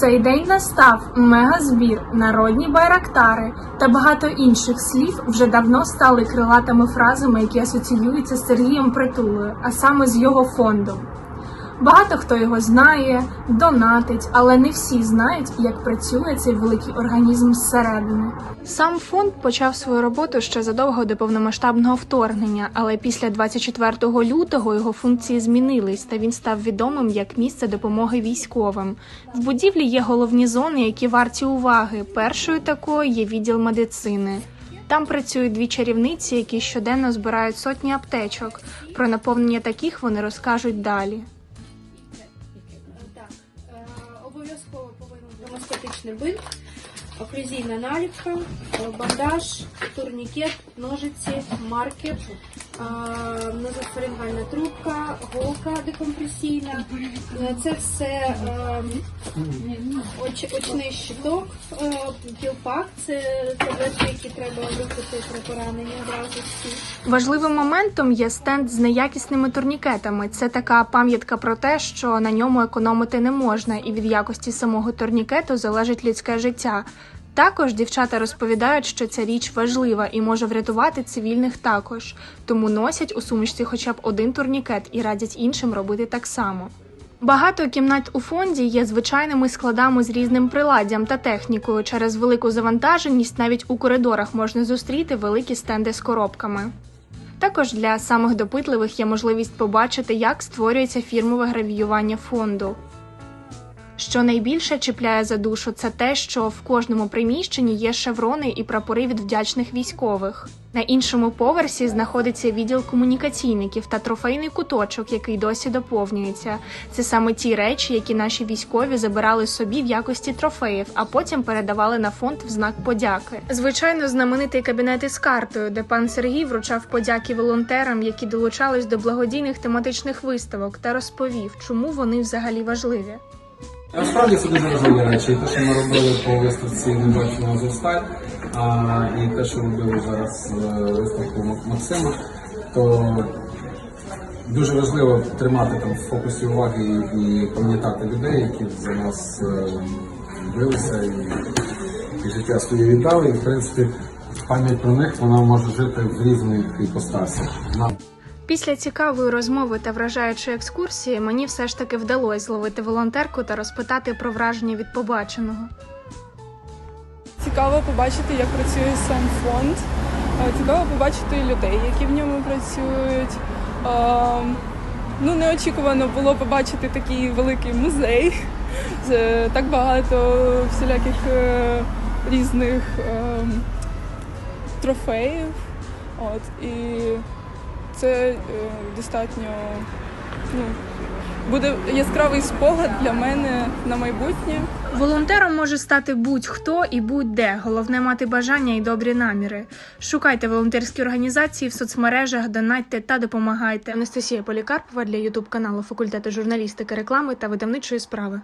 Цей день настав мегазбір, народні байрактари та багато інших слів вже давно стали крилатими фразами, які асоціюються з Сергієм Притулою, а саме з його фондом. Багато хто його знає, донатить, але не всі знають, як працює цей великий організм зсередини. Сам фонд почав свою роботу ще задовго до повномасштабного вторгнення, але після 24 лютого його функції змінились, та він став відомим як місце допомоги військовим. В будівлі є головні зони, які варті уваги. Першою такою є відділ медицини. Там працюють дві чарівниці, які щоденно збирають сотні аптечок. Про наповнення таких вони розкажуть далі. Гемостатичний бинт, оклюзійна наліпка, е, бандаж, турнікет, ножиці, маркер, е, назофарингальна трубка, голка декомпресійна. Е, Це все е, оч, очний щиток, е, пілпак, це таблетки, які треба випити при пораненні одразу всі. Важливим моментом є стенд з неякісними турнікетами. Це така пам'ятка про те, що на ньому економити не можна, і від якості самого турнікету залежить людське життя. Також дівчата розповідають, що ця річ важлива і може врятувати цивільних також, тому носять у сумочці хоча б один турнікет і радять іншим робити так само. Багато кімнат у фонді є звичайними складами з різним приладдям та технікою. Через велику завантаженість навіть у коридорах можна зустріти великі стенди з коробками. Також для самих допитливих є можливість побачити, як створюється фірмове гравіювання фонду. Що найбільше чіпляє за душу, це те, що в кожному приміщенні є шеврони і прапори від вдячних військових. На іншому поверсі знаходиться відділ комунікаційників та трофейний куточок, який досі доповнюється. Це саме ті речі, які наші військові забирали собі в якості трофеїв, а потім передавали на фонд в знак подяки. Звичайно, знаменитий кабінет із картою, де пан Сергій вручав подяки волонтерам, які долучались до благодійних тематичних виставок, та розповів, чому вони взагалі важливі. Насправді це дуже важливі речі. І те, що ми робили по виставці «Небаченого Азовсталь, а, і те, що робили зараз е, виставку Максима, то дуже важливо тримати там в фокусі уваги і, і пам'ятати людей, які за нас е, билися і, і життя своє віддали. І в принципі пам'ять про них вона може жити в різних іпостасях. Після цікавої розмови та вражаючої екскурсії мені все ж таки вдалося зловити волонтерку та розпитати про враження від побаченого. Цікаво побачити, як працює сам фонд. Е, Цікаво побачити людей, які в ньому працюють. Е, Ну, неочікувано було побачити такий великий музей. З так багато всіляких е, різних е, трофеїв. От, і це е, достатньо ну, буде яскравий спогад для мене на майбутнє. Волонтером може стати будь-хто і будь-де. Головне мати бажання і добрі наміри. Шукайте волонтерські організації в соцмережах, донатьте та допомагайте. Анастасія Полікарпова для Ютуб каналу факультету журналістики, реклами та видавничої справи.